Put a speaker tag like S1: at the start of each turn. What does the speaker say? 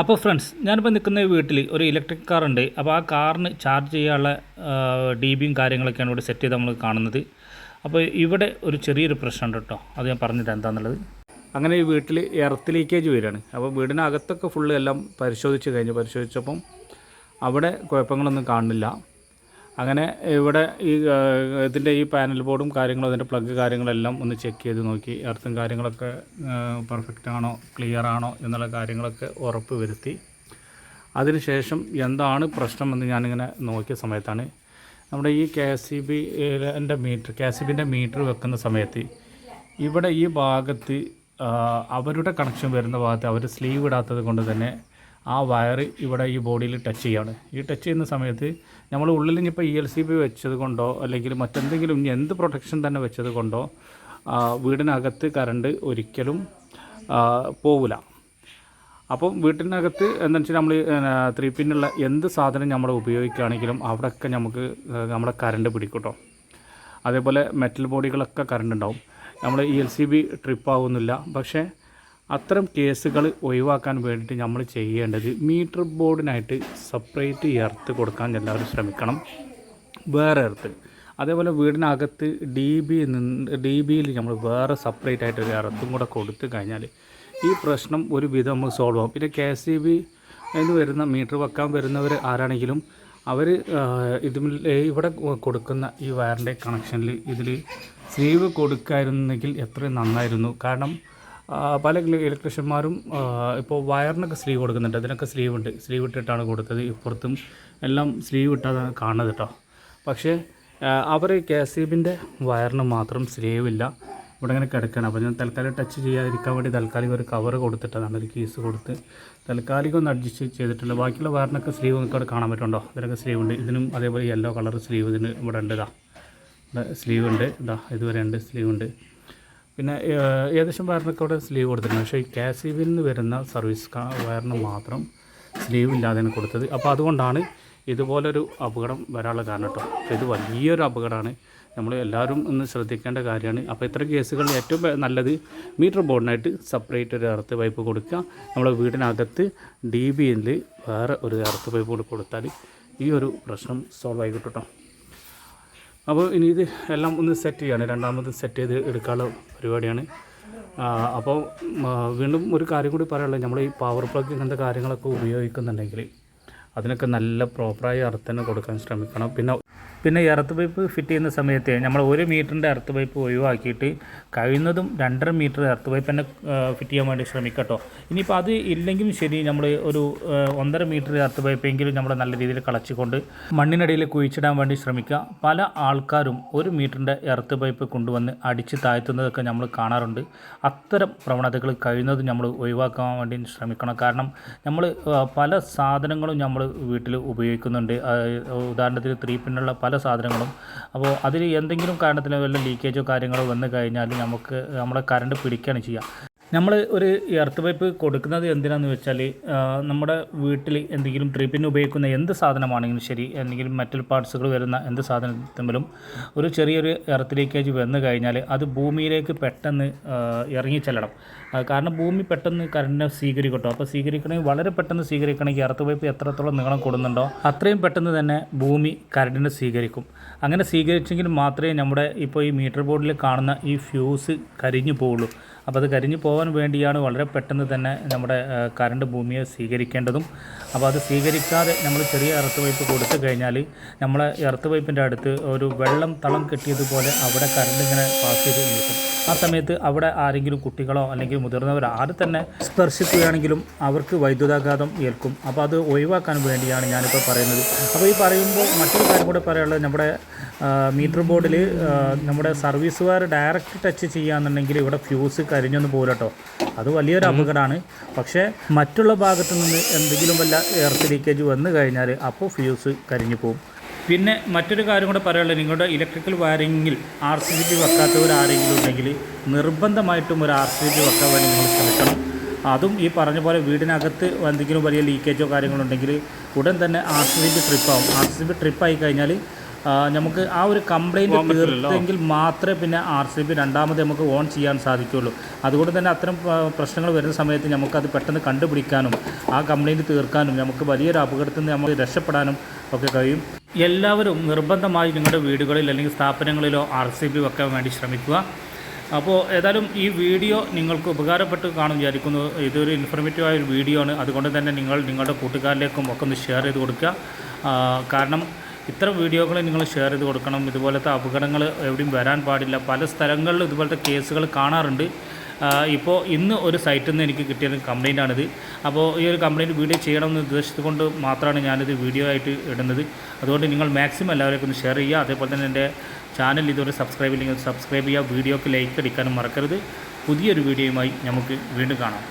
S1: അപ്പോൾ ഫ്രണ്ട്സ് ഞാനിപ്പോൾ നിൽക്കുന്ന വീട്ടിൽ ഒരു ഇലക്ട്രിക് കാർ ഉണ്ട് അപ്പോൾ ആ കാറിന് ചാർജ് ചെയ്യാനുള്ള ഡി ബിയും കാര്യങ്ങളൊക്കെയാണ് ഇവിടെ സെറ്റ് ചെയ്ത് നമ്മൾ കാണുന്നത്. അപ്പോൾ ഇവിടെ ഒരു ചെറിയൊരു പ്രശ്നമുണ്ട് കേട്ടോ. അത് ഞാൻ പറഞ്ഞിട്ട് എന്താണെന്നുള്ളത് അങ്ങനെ ഈ വീട്ടിൽ എർത്ത് ലീക്കേജ് വരികയാണ്. അപ്പോൾ വീടിനകത്തൊക്കെ ഫുള്ള് എല്ലാം പരിശോധിച്ച് കഴിഞ്ഞു. പരിശോധിച്ചപ്പം അവിടെ കുഴപ്പങ്ങളൊന്നും കാണുന്നില്ല. അങ്ങനെ ഇവിടെ ഈ ഇതിന്റെ ഈ പാനൽ ബോർഡും കാര്യങ്ങളും അതിന്റെ പ്ലഗ് കാര്യങ്ങളെല്ലാം ഒന്ന് ചെക്ക് ചെയ്ത് നോക്കി. എർത്തും കാര്യങ്ങളൊക്കെ പെർഫെക്റ്റ് ആണോ ക്ലിയർ ആണോ എന്നുള്ള കാര്യങ്ങളൊക്കെ ഉറപ്പ് വരുത്തി. അതിനുശേഷം എന്താണ് പ്രശ്നമെന്ന് ഞാനിങ്ങനെ നോക്കിയ സമയത്താണ്. നമ്മുടെ ഈ കെ എസ് സി ബി എന്റെ മീറ്റർ കെ എസ് സി ബിന്റെ മീറ്റർ വെക്കുന്ന സമയത്ത് ഇവിടെ ഈ ഭാഗത്ത് അവരുടെ കണക്ഷൻ വരുന്ന ഭാഗത്ത് അവർ സ്ലീവ് ഇടാത്തത് കൊണ്ട് തന്നെ ആ വയർ ഇവിടെ ഈ ബോഡിയിൽ ടച്ച് ചെയ്യാണ്. ഈ ടച്ച് ചെയ്യുന്ന സമയത്ത് നമ്മൾ ഉള്ളിൽ ഇനിയിപ്പോൾ ഇ എൽ സി ബി വെച്ചത് കൊണ്ടോ അല്ലെങ്കിൽ മറ്റെന്തെങ്കിലും ഇനി എന്ത് പ്രൊട്ടക്ഷൻ തന്നെ വെച്ചത് കൊണ്ടോ വീടിനകത്ത് കറണ്ട് ഒരിക്കലും പോവില്ല അപ്പം വീട്ടിനകത്ത് എന്താണെന്ന് വെച്ചാൽ നമ്മൾ ത്രീ പിന്നുള്ള എന്ത് സാധനം നമ്മൾ ഉപയോഗിക്കുകയാണെങ്കിലും അവിടെയൊക്കെ നമുക്ക് നമ്മുടെ കറണ്ട് പിടിക്കൂട്ടോ. അതേപോലെ മെറ്റൽ ബോഡികളൊക്കെ കറണ്ട് ഉണ്ടാവും. നമ്മൾ E L C B trip ആവുന്നില്ല. പക്ഷേ അത്തരം കേസുകൾ ഒഴിവാക്കാൻ വേണ്ടിയിട്ട് നമ്മൾ ചെയ്യേണ്ടത് മീറ്റർ ബോർഡിനായിട്ട് സെപ്പറേറ്റ് എർത്ത് കൊടുക്കാൻ എല്ലാവരും ശ്രമിക്കണം. വേറെ എർത്ത്. അതേപോലെ വീടിനകത്ത് ഡി ബി നിന്ന് ഡി ബിയിൽ നമ്മൾ വേറെ സെപ്പറേറ്റ് ആയിട്ട് ഒരു എർത്തും കൂടെ കൊടുത്തു കഴിഞ്ഞാൽ ഈ പ്രശ്നം ഒരു വിധം നമുക്ക് സോൾവ് ആകും പിന്നെ കെ എസ് സി ബി എന്ന് വരുന്ന മീറ്റർ വെക്കാൻ വരുന്നവർ ആരാണെങ്കിലും അവർ ഇതിൽ ഇവിടെ കൊടുക്കുന്ന ഈ വയറിന്റെ കണക്ഷനിൽ ഇതിൽ സ്ലീവ് കൊടുക്കായിരുന്നെങ്കിൽ എത്രയും നന്നായിരുന്നു. കാരണം പല ഇലക്ട്രീഷ്യന്മാരും ഇപ്പോൾ വയറിനൊക്കെ സ്ലീവ് കൊടുക്കുന്നുണ്ട്. അതിനൊക്കെ സ്ലീവ് ഉണ്ട്. സ്ലീവ് ഇട്ടിട്ടാണ് കൊടുത്തത്. ഇപ്പുറത്തും എല്ലാം സ്ലീവ് ഇട്ടാണ് കാണുന്നത് കേട്ടോ. പക്ഷേ അവർ കെ എസ് സിബിന്റെ വയറിന് മാത്രം സ്ലീവ് ഇല്ല. ഇവിടെ ഇങ്ങനെ കിടക്കണം. അപ്പോൾ ഞാൻ തൽക്കാലം ടച്ച് ചെയ്യാതിരിക്കാൻ വേണ്ടി തൽക്കാലികം ഒരു കവർ കൊടുത്തിട്ടതാണ്. ഒരു കേസ് കൊടുത്ത് തൽക്കാലികം ഒന്ന് അഡ്ജസ്റ്റ് ചെയ്തിട്ടുണ്ട്. ബാക്കിയുള്ള വയറിനൊക്കെ സ്ലീവ് നിങ്ങൾക്ക് അവിടെ കാണാൻ പറ്റുന്നുണ്ടോ? ഇതിനൊക്കെ സ്ലീവ് ഉണ്ട്. ഇതിനും അതേപോലെ യെല്ലോ കളർ സ്ലീവ് ഇതിന് ഇവിടെ ഉണ്ട്. ഇതാ. സ്ലീവ് ഉണ്ട്. ഇതാ ഇതുവരെ ഉണ്ട്. സ്ലീവ് ഉണ്ട്. പിന്നെ ഏകദേശം വയറിനൊക്കെ അവിടെ സ്ലീവ് കൊടുത്തിട്ടുണ്ട്. പക്ഷേ ഈ കെ സി നിന്ന് വരുന്ന സർവീസ് വയറിന് മാത്രം സ്ലീവ് ഇല്ലാതെയാണ് കൊടുത്തത്. അപ്പോൾ അതുകൊണ്ടാണ് ഇതുപോലൊരു അപകടം വരാനുള്ള കാരണം കേട്ടോ. ഇത് വലിയൊരു അപകടമാണ്. നമ്മൾ എല്ലാവരും ഒന്ന് ശ്രദ്ധിക്കേണ്ട കാര്യമാണ്. അപ്പോൾ ഇത്തരം കേസുകളിൽ ഏറ്റവും നല്ലത് മീറ്റർ ബോർഡിനായിട്ട് സെപ്പറേറ്റ് ഒരു എർത്ത് പൈപ്പ് കൊടുക്കുക. നമ്മുടെ വീടിനകത്ത് ഡി ബിയിൽ വേറെ ഒരു എർത്ത് പൈപ്പ് കൂടി കൊടുത്താൽ ഈ ഒരു പ്രശ്നം സോൾവ് ആയി അപ്പോൾ ഇനി ഇത് എല്ലാം ഒന്ന് സെറ്റ് ചെയ്യാണ്. രണ്ടാമത് സെറ്റ് ചെയ്ത് എടുക്കാനുള്ള പരിപാടിയാണ്. അപ്പോൾ വീണ്ടും ഒരു കാര്യം കൂടി പറയാനുള്ളത്. നമ്മൾ ഈ പവർ പ്ലഗ് ഇങ്ങനത്തെ കാര്യങ്ങളൊക്കെ ഉപയോഗിക്കുന്നുണ്ടെങ്കിൽ അതിനൊക്കെ നല്ല പ്രോപ്പറായ അർത്ഥം കൊടുക്കാൻ ശ്രമിക്കണം. പിന്നെ പിന്നെ എർത്ത് പൈപ്പ് ഫിറ്റ് ചെയ്യുന്ന സമയത്ത് നമ്മൾ ഒരു മീറ്ററിന്റെ എർത്ത് പൈപ്പ് ഒഴിവാക്കിയിട്ട് കഴിയുന്നതും രണ്ടര മീറ്റർ എർത്ത് പൈപ്പ് തന്നെ ഫിറ്റ് ചെയ്യാൻ വേണ്ടി ശ്രമിക്കട്ടോ. ഇനിയിപ്പോൾ അത് ഇല്ലെങ്കിലും ശരി നമ്മൾ ഒരു ഒന്നര മീറ്റർ എർത്ത് പൈപ്പെങ്കിലും നമ്മൾ നല്ല രീതിയിൽ കളച്ചുകൊണ്ട് മണ്ണിനടിയിൽ കുഴിച്ചിടാൻ വേണ്ടി ശ്രമിക്കുക. പല ആൾക്കാരും ഒരു മീറ്ററിന്റെ എർത്ത് പൈപ്പ് കൊണ്ടുവന്ന് അടിച്ച് താഴ്ത്തുന്നതൊക്കെ നമ്മൾ കാണാറുണ്ട്. അത്തരം പ്രവണതകൾ കഴിയുന്നതും നമ്മൾ ഒഴിവാക്കാൻ വേണ്ടി ശ്രമിക്കണം. കാരണം നമ്മൾ പല സാധനങ്ങളും നമ്മൾ വീട്ടിൽ ഉപയോഗിക്കുന്നുണ്ട്. ഉദാഹരണത്തിന് ത്രീ പിന്നുള്ള പല സാധനങ്ങളും. അപ്പോൾ അതിൽ എന്തെങ്കിലും കാരണത്തിന് വല്ല ലീക്കേജോ കാര്യങ്ങളോ വന്നു കഴിഞ്ഞാൽ നമുക്ക് നമ്മുടെ കറണ്ട് പിടിക്കുകയാണ് ചെയ്യുക നമ്മൾ ഒരു എർത്ത് പൈപ്പ് കൊടുക്കുന്നത് എന്തിനാന്ന് വെച്ചാൽ നമ്മുടെ വീട്ടിൽ എന്തെങ്കിലും ട്രിപ്പിന് ഉപയോഗിക്കുന്ന എന്ത് സാധനമാണെങ്കിലും ശരി എന്തെങ്കിലും മെറ്റൽ പാർട്സുകൾ വരുന്ന എന്ത് സാധനത്തിലും ഒരു ചെറിയൊരു എർത്ത് ലീക്കേജ് വന്നു കഴിഞ്ഞാൽ അത് ഭൂമിയിലേക്ക് പെട്ടെന്ന് ഇറങ്ങിച്ചെല്ലണം ഇറങ്ങി ചെല്ലണം. കാരണം ഭൂമി പെട്ടെന്ന് കറണ്ടിനെ സ്വീകരിക്കട്ടോ. അപ്പോൾ സ്വീകരിക്കണമെങ്കിൽ വളരെ പെട്ടെന്ന് സ്വീകരിക്കണമെങ്കിൽ എർത്ത് പൈപ്പ് എത്രത്തോളം നീളം കൊടുക്കുന്നുണ്ടോ അത്രയും പെട്ടെന്ന് തന്നെ ഭൂമി കറണ്ടിനെ സ്വീകരിക്കും. അങ്ങനെ സ്വീകരിച്ചെങ്കിൽ മാത്രമേ നമ്മുടെ ഇപ്പോൾ ഈ മീറ്റർ ബോർഡിൽ കാണുന്ന ഈ ഫ്യൂസ് കരിഞ്ഞു പോവുള്ളൂ. അപ്പോൾ അത് കരിഞ്ഞു പോകാൻ വേണ്ടിയാണ് വളരെ പെട്ടെന്ന് തന്നെ നമ്മുടെ കറണ്ട് ഭൂമിയെ സ്വീകരിക്കേണ്ടതും. അപ്പോൾ അത് സ്വീകരിക്കാതെ നമ്മൾ ചെറിയ എർത്ത് പൈപ്പ് കൊടുത്തു കഴിഞ്ഞാൽ നമ്മളെ എർത്ത് പൈപ്പിന്റെ അടുത്ത് ഒരു വെള്ളം തളം കെട്ടിയതുപോലെ അവിടെ കറണ്ട് ഇങ്ങനെ പാസ് ചെയ്ത് നിൽക്കും. ആ സമയത്ത് അവിടെ ആരെങ്കിലും കുട്ടികളോ അല്ലെങ്കിൽ മുതിർന്നവരോ ആര് തന്നെ സ്പർശിക്കുകയാണെങ്കിലും അവർക്ക് വൈദ്യുതാഘാതം ഏൽക്കും. അപ്പോൾ അത് ഒഴിവാക്കാൻ വേണ്ടിയാണ് ഞാനിപ്പോൾ പറയുന്നത്. അപ്പോൾ ഈ പറയുമ്പോൾ മറ്റൊരു കാര്യം കൂടെ പറയാനുള്ളത് നമ്മുടെ മീറ്റർ ബോർഡിൽ നമ്മുടെ സർവീസ് വയർ ഡയറക്റ്റ് ടച്ച് ചെയ്യുകയാണെന്നുണ്ടെങ്കിൽ ഇവിടെ ഫ്യൂസ് കരിഞ്ഞൊന്ന് പോലട്ടോ. അത് വലിയൊരു അപകടമാണ്. പക്ഷേ മറ്റുള്ള ഭാഗത്തു നിന്ന് എന്തെങ്കിലും വല്ല എർത്ത് ലീക്കേജ് വന്നു കഴിഞ്ഞാൽ അപ്പോൾ ഫ്യൂസ് കരിഞ്ഞു പോകും പിന്നെ മറ്റൊരു കാര്യം കൂടെ പറയാനുള്ളത് നിങ്ങളുടെ ഇലക്ട്രിക്കൽ വയറിങ്ങിൽ ആർ സി ബി വെക്കാത്തവരാരെങ്കിലും ഉണ്ടെങ്കിൽ നിർബന്ധമായിട്ടും ഒരു ആർ സി ബി വെക്കാൻ വേണ്ടി നിങ്ങൾ ശ്രമിക്കണം. അതും ഈ പറഞ്ഞ പോലെ വീടിനകത്ത് എന്തെങ്കിലും വലിയ ലീക്കേജോ കാര്യങ്ങളുണ്ടെങ്കിൽ ഉടൻ തന്നെ ആർ സി ബി ട്രിപ്പാവും ആർ സി ബി ട്രിപ്പായി കഴിഞ്ഞാൽ നമുക്ക് ആ ഒരു കംപ്ലൈന്റ് തീർത്തെങ്കിൽ മാത്രമേ പിന്നെ ആർ സി ബി രണ്ടാമത് നമുക്ക് ഓൺ ചെയ്യാൻ സാധിക്കുകയുള്ളൂ അതുകൊണ്ട് തന്നെ അത്തരം പ്രശ്നങ്ങൾ വരുന്ന സമയത്ത് നമുക്കത് പെട്ടെന്ന് കണ്ടുപിടിക്കാനും ആ കംപ്ലൈന്റ് തീർക്കാനും നമുക്ക് വലിയൊരു അപകടത്തിൽ നിന്ന് നമുക്ക് രക്ഷപ്പെടാനും ഒക്കെ കഴിയും. എല്ലാവരും നിർബന്ധമായി നിങ്ങളുടെ വീടുകളിൽ അല്ലെങ്കിൽ സ്ഥാപനങ്ങളിലോ ആർ സി ബി വെക്കാൻ വേണ്ടി ശ്രമിക്കുക. അപ്പോൾ ഏതായാലും ഈ വീഡിയോ നിങ്ങൾക്ക് ഉപകാരപ്പെട്ട് കാണും വിചാരിക്കുന്നു. ഇതൊരു ഇൻഫർമേറ്റീവ് ആയ ഒരു വീഡിയോ ആണ്. അതുകൊണ്ട് തന്നെ നിങ്ങൾ നിങ്ങളുടെ കൂട്ടുകാരിലേക്കും ഒക്കെ ഒന്ന് ഷെയർ ചെയ്ത് കൊടുക്കുക. കാരണം ഇത്തരം വീഡിയോകൾ നിങ്ങൾ ഷെയർ ചെയ്ത് കൊടുക്കണം. ഇതുപോലത്തെ അപകടങ്ങൾ എവിടെയും വരാൻ പാടില്ല. പല സ്ഥലങ്ങളിലും ഇതുപോലത്തെ കേസുകൾ കാണാറുണ്ട്. ഇപ്പോൾ ഇന്ന് ഒരു സൈറ്റിൽ നിന്ന് എനിക്ക് കിട്ടിയ കംപ്ലയിന്റ് ആണിത്. അപ്പോൾ ഈ ഒരു കംപ്ലയിന്റ് വീഡിയോ ചെയ്യണമെന്ന് ഉദ്ദേശിച്ചുകൊണ്ട് മാത്രമാണ് ഞാനിത് വീഡിയോ ആയിട്ട് ഇടുന്നത്. അതുകൊണ്ട് നിങ്ങൾ മാക്സിമം എല്ലാവരേക്കും ഒന്ന് ഷെയർ ചെയ്യുക. അതേപോലെ തന്നെ എന്റെ ചാനൽ ഇതുവരെ സബ്സ്ക്രൈബ് ഇല്ലെങ്കിൽ സബ്സ്ക്രൈബ് ചെയ്യുക. വീഡിയോക്ക് ലൈക്ക് അടിക്കാനും മറക്കരുത്. പുതിയൊരു വീഡിയോയുമായി നമുക്ക് വീണ്ടും കാണാം.